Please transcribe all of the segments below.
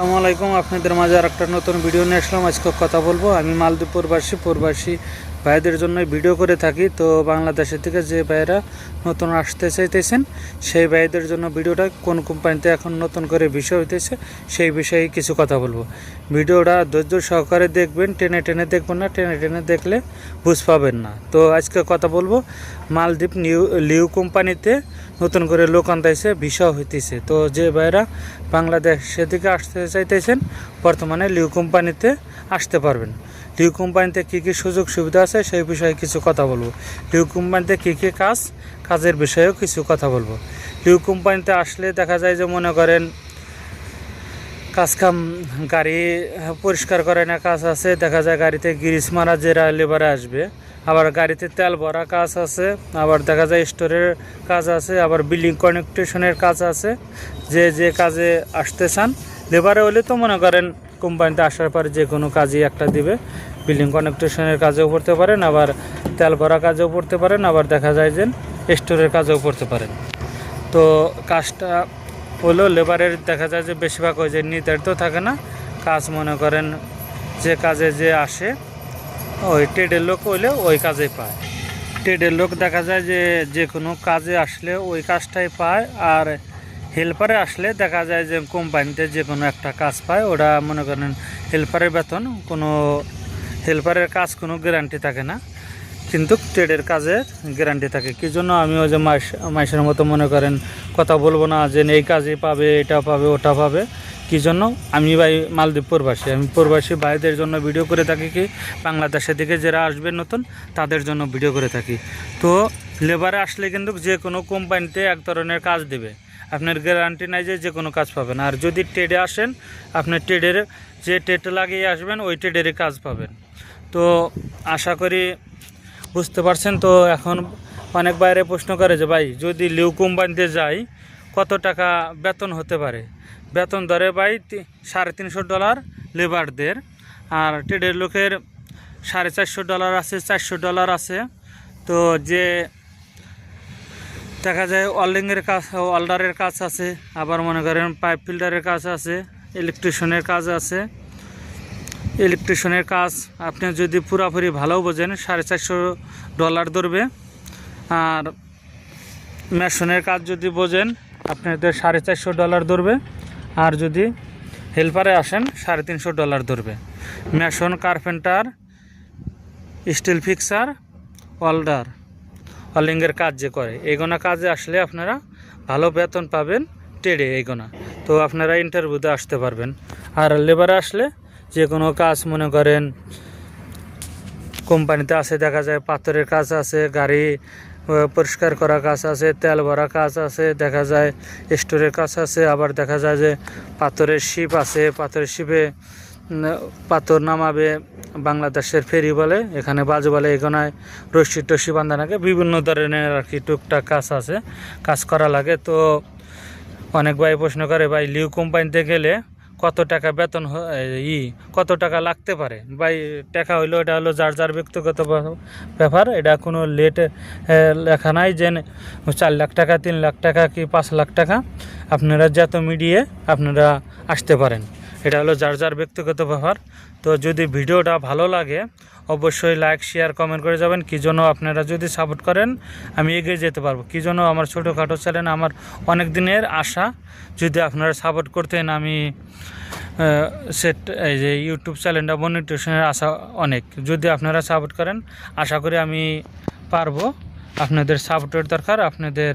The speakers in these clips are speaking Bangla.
আসসালামু আলাইকুম। আপনাদের মাঝে আর একটা নতুন ভিডিও নিয়ে আসলাম। আজকে কথা বলব। আমি মালদ্বীপ প্রবাসী প্রবাসী ভাইদের জন্য ভিডিও করে থাকি। তো বাংলাদেশের থেকে যে ভাইয়েরা নতুন আসতে চাইতেছেন, সেই ভাইদের জন্য ভিডিওটা কোন কোম্পানিতে এখন নতুন করে বিষয় হইতেছে, সেই বিষয়ে কিছু কথা বলব। ভিডিওটা ধৈর্য সহকারে দেখবেন। টেনে টেনে দেখবেন না, টেনে টেনে দেখলে বুঝ পাবেন না। তো আজকে কথা বলব মালদ্বীপ নিউ, লিউ কোম্পানিতে নতুন করে লোক আনতেছে ভিসা হইতেছে। তো যে ভাইরা বাংলাদেশ সেদিকে আসতে চাইতেছেন, বর্তমানে লিউ কোম্পানিতে আসতে পারবেন। লিউ কোম্পানিতে কী কী সুযোগ সুবিধা আছে সেই বিষয়ে কিছু কথা বলব। লিউ কোম্পানিতে কী কী কাজ, কাজের বিষয়েও কিছু কথা বলব। লিউ কোম্পানিতে আসলে দেখা যায় যে মনে করেন, কাজকাম, গাড়ি পরিষ্কার করে না কাজ আছে, দেখা যায় গাড়িতে গ্রিস মারা যেরা লেবারে আসবে। আবার গাড়িতে তেল ভরা কাজ আছে, আবার দেখা যায় স্টোরের কাজ আছে, আবার বিল্ডিং কানেকটেশনের কাজ আছে। যে যে কাজে আসতে চান, লেবারে হলে তো মনে করেন কোম্পানিতে আসার পর যে কোনো কাজই একটা দিবে। বিল্ডিং কানেকটেশনের কাজেও পড়তে পারেন, আবার তেল ভরা কাজেও পড়তে পারেন, আবার দেখা যায় যে স্টোরের কাজেও পড়তে পারেন। তো কাজটা হলেও লেবারের দেখা যায় যে বেশিরভাগ ওই যে নির্ধারিত থাকে না, কাজ মনে করেন যে কাজে যে আসে ওই ট্রেডের লোক হইলে ওই কাজেই পায়। ট্রেডের লোক দেখা যায় যে যে কোনো কাজে আসলে ওই কাজটাই পায় আর হেল্পারে আসলে দেখা যায় যে কোম্পানিতে যে কোনো একটা কাজ পায়, ওরা মনে করেন হেল্পারের বেতন, কোনো হেল্পারের কাজ কোনো গ্যারান্টি থাকে না। কিন্তু ট্রেডের কাজের গ্যারান্টি থাকে। কি জন্য আমি ওই যে মাস মাসের মতো মনে করেন কথা বলব না যে, এই কাজে পাবে, এটা পাবে, ওটা পাবে। কি জন্য? আমি ভাই মালদ্বীপ প্রবাসী। আমি প্রবাসী ভাইদের জন্য ভিডিও করে থাকি কি? বাংলাদেশের দিকে যারা আসবে নতুন, তাদের জন্য ভিডিও করে থাকি। তো লেবারে আসলে কিন্তু যে কোনো কোম্পানিতে এক ধরনের কাজ দেবে। আপনার গ্যারান্টি নাই যে যে কোনো কাজ পাবেন। আর যদি ট্রেডে আসেন আপনার ট্রেডের যে ট্রেড লাগিয়ে আসবেন, ওই ট্রেডেরই কাজ পাবেন। তো আশা করি বুঝতে পারছেন। তো এখন অনেক বাইরে প্রশ্ন করে যে, ভাই, যদি লিউ কোম্পানিতে যাই কত টাকা বেতন হতে পারে? বেতন ধরে তি- সাড়ে তিনশো ডলার লেবারদের। আর ট্রেডের লোকের সাড়ে চারশো ডলার আছে, চারশো ডলার আছে। তো যে দেখা যায় ওয়াল্ডিংয়ের কাজ, ওয়াল্ডারের কাজ আছে, আবার মনে করেন পাইপ ফিল্টারের কাজ আছে, ইলেকট্রিশিয়ানের কাজ আছে। ইলেকট্রিশিয়ানের কাজ আপনি যদি পুরাপুরি ভালো বোঝেন, সাড়ে চারশো ডলার ধরবে। আর মেশনের কাজ যদি বোঝেন আপনাদের সাড়ে চারশো ডলার ধরবে। আর যদি হেল্পারে আসেন, সাড়ে তিনশো ডলার ধরবে। Mason carpenter, steel fixer, welder, ওয়ালিংয়ের কাজ যে করে। এগোনা কাজে আসলে আপনারা ভালো বেতন পাবেন ট্রেডে এগোনা। তো আপনারা ইন্টারভিউতে আসতে পারবেন। আর লেবারে আসলে যে কোনো কাজ, মনে করেন, কোম্পানিতে আছে, দেখা যায় পাথরের কাজ আছে, গাড়ি পরিষ্কার করা কাজ আছে, তেল ভরা কাজ আছে, দেখা যায় স্টোরের কাজ আছে, আবার দেখা যায় যে পাথরের শিপ আছে, পাথরের শিপে পাথর নামাবে, বাংলাদেশের ফেরি বলে, এখানে বাজু বলে এখানে রশি টসি বান্ধা লাগে বিভিন্ন ধরনের আর কি টুকটাক কাজ আছে কাজ করা লাগে। তো অনেক ভাই প্রশ্ন করে, ভাই, লিউ কোম্পানিতে গেলে কত টাকা বেতন ই, কত টাকা লাগতে পারে? বা টাকা হইল, এটা হলো যার যার ব্যক্তিগত ব্যাপার। এটা কোনো লেট লেখা নাই যে চার লাখ টাকা, তিন লাখ টাকা কি পাঁচ লাখ টাকা। আপনারা যত মিডিয়ে আপনারা আসতে পারেন। এটা হলো যার যার ব্যক্তিগত ব্যাপার তো যদি ভিডিওটা ভালো লাগে, অবশ্যই লাইক শেয়ার কমেন্ট করে যাবেন। কী জন্য আপনারা যদি সাপোর্ট করেন, আমি এগিয়ে যেতে পারব। কী জন্য আমার ছোটোখাটো চ্যানেল আমার অনেক দিনের আশা, যদি আপনারা সাপোর্ট করতেন, আমি সেট এই যে ইউটিউব চ্যানেলটা মনিটেশনের আশা অনেক। যদি আপনারা সাপোর্ট করেন, আশা করি আমি পারব। আপনাদের সাপোর্টের দরকার, আপনাদের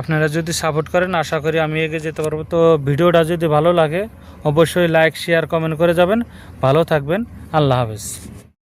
আপনারা যদি সাপোর্ট করেন, আশা করি আমি এগিয়ে যেতে পারব। তো ভিডিওটা যদি ভালো লাগে, অবশ্যই লাইক শেয়ার কমেন্ট করে যাবেন। ভালো থাকবেন। আল্লাহ হাফেজ।